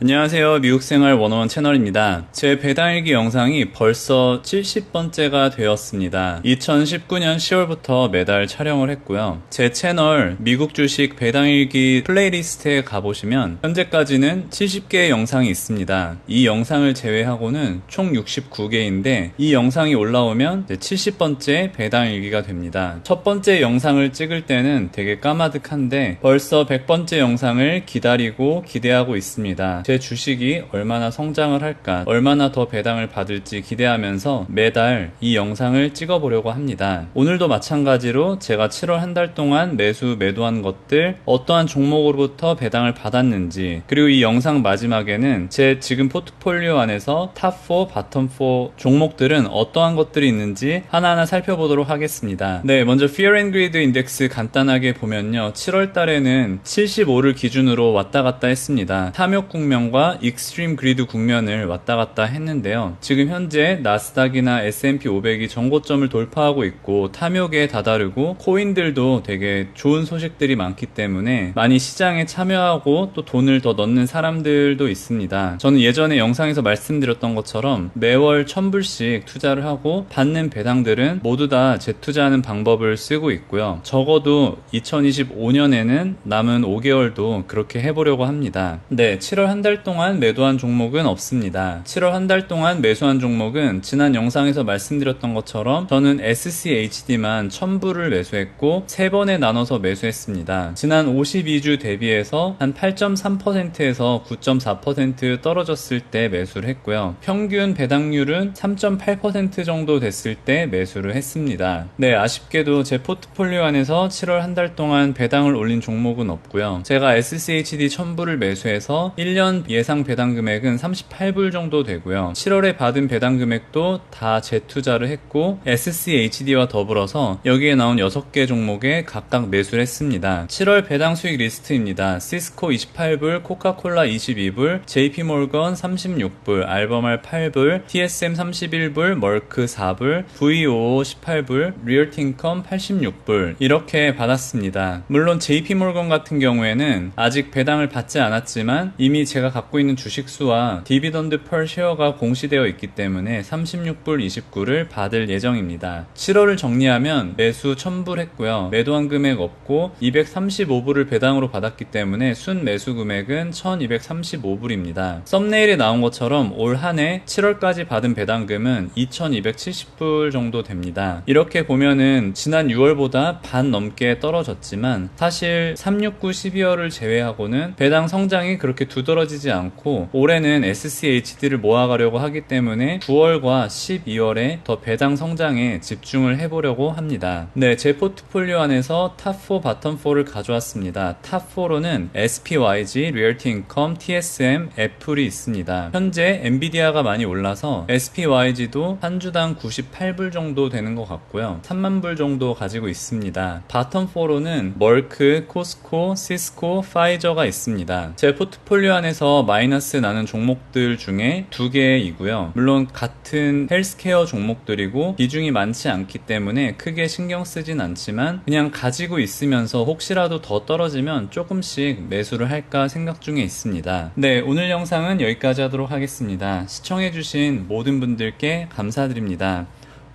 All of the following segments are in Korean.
안녕하세요. 미국생활 101 채널입니다. 제 배당일기 영상이 벌써 70번째가 되었습니다. 2019년 10월부터 매달 촬영을 했고요. 제 채널 미국 주식 배당일기 플레이리스트에 가보시면 현재까지는 70개의 영상이 있습니다. 이 영상을 제외하고는 총 69개인데 이 영상이 올라오면 70번째 배당일기가 됩니다. 첫 번째 영상을 찍을 때는 되게 까마득한데 벌써 100번째 영상을 기다리고 기대하고 있습니다. 제 주식이 얼마나 성장을 할까, 얼마나 더 배당을 받을지 기대하면서 매달 이 영상을 찍어보려고 합니다. 오늘도 마찬가지로 제가 7월 한 달 동안 매수, 매도한 것들, 어떠한 종목으로부터 배당을 받았는지, 그리고 이 영상 마지막에는 제 지금 포트폴리오 안에서 탑4, 바텀4 종목들은 어떠한 것들이 있는지 하나하나 살펴보도록 하겠습니다. 네, 먼저 Fear and Greed 인덱스 간단하게 보면요. 7월 달에는 75를 기준으로 왔다 갔다 했습니다. 탐욕 국면 과 익스트림 그리드 국면을 왔다 갔다 했는데요. 지금 현재 나스닥이나 S&P 500이 정고점을 돌파하고 있고 탐욕에 다다르고 코인들도 되게 좋은 소식들이 많기 때문에 많이 시장에 참여하고 또 돈을 더 넣는 사람들도 있습니다. 저는 예전에 영상에서 말씀드렸던 것처럼 매월 1000불씩 투자를 하고 받는 배당들은 모두 다 재투자하는 방법을 쓰고 있고요. 적어도 2025년에는 남은 5개월도 그렇게 해보려고 합니다. 네, 7월 한 달 동안 매도한 종목은 없습니다. 7월 한 달 동안 매수한 종목은 지난 영상에서 말씀드렸던 것처럼 저는 SCHD만 1000불을 매수했고 3번에 나눠서 매수했습니다. 지난 52주 대비해서 한 8.3%에서 9.4% 떨어졌을 때 매수를 했고요. 평균 배당률은 3.8% 정도 됐을 때 매수를 했습니다. 네, 아쉽게도 제 포트폴리오 안에서 7월 한 달 동안 배당을 올린 종목은 없고요. 제가 SCHD 1000불을 매수해서 1년 예상 배당 금액은 38불 정도 되고요. 7월에 받은 배당 금액도 다 재투자를 했고 SCHD와 더불어서 여기에 나온 6개 종목에 각각 매수를 했습니다. 7월 배당 수익 리스트입니다. 시스코 28불, 코카콜라 22불, JP몰건 36불, 알버말 8불, TSM 31불, 멀크 4불, VO 18불, 리얼틴컴 86불 이렇게 받았습니다. 물론 JP몰건 같은 경우에는 아직 배당을 받지 않았지만 이미 제가 갖고 있는 주식수와 디비던드 펄 쉐어가 공시되어 있기 때문에 36불 29를 받을 예정입니다. 7월을 정리하면 매수 1000불 했고요. 매도한 금액 없고 235불을 배당으로 받았기 때문에 순 매수 금액은 1235불입니다. 썸네일에 나온 것처럼 올 한 해 7월까지 받은 배당금은 2270불 정도 됩니다. 이렇게 보면은 지난 6월보다 반 넘게 떨어졌지만 사실 369, 12월을 제외하고는 배당 성장이 그렇게 두드러지 지 않고 올해는 SCHD를 모아가려고 하기 때문에 9월과 12월에 더 배당 성장에 집중을 해보려고 합니다. 네, 제 포트폴리오 안에서 탑4, 바텀4를 가져왔습니다. 탑4로는 SPYG, 리얼티인컴, TSM, 애플이 있습니다. 현재 엔비디아가 많이 올라서 SPYG도 한 주당 98불 정도 되는 것 같고요. 3만 불 정도 가지고 있습니다. 바텀4로는 멀크, 코스코, 시스코, 파이저가 있습니다. 제 포트폴리오 안에 서 마이너스 나는 종목들 중에 두 개이고요. 물론 같은 헬스케어 종목들이고 비중이 많지 않기 때문에 크게 신경 쓰진 않지만 그냥 가지고 있으면서 혹시라도 더 떨어지면 조금씩 매수를 할까 생각 중에 있습니다. 네, 오늘 영상은 여기까지 하도록 하겠습니다. 시청해주신 모든 분들께 감사드립니다.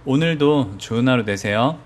오늘도 좋은 하루 되세요.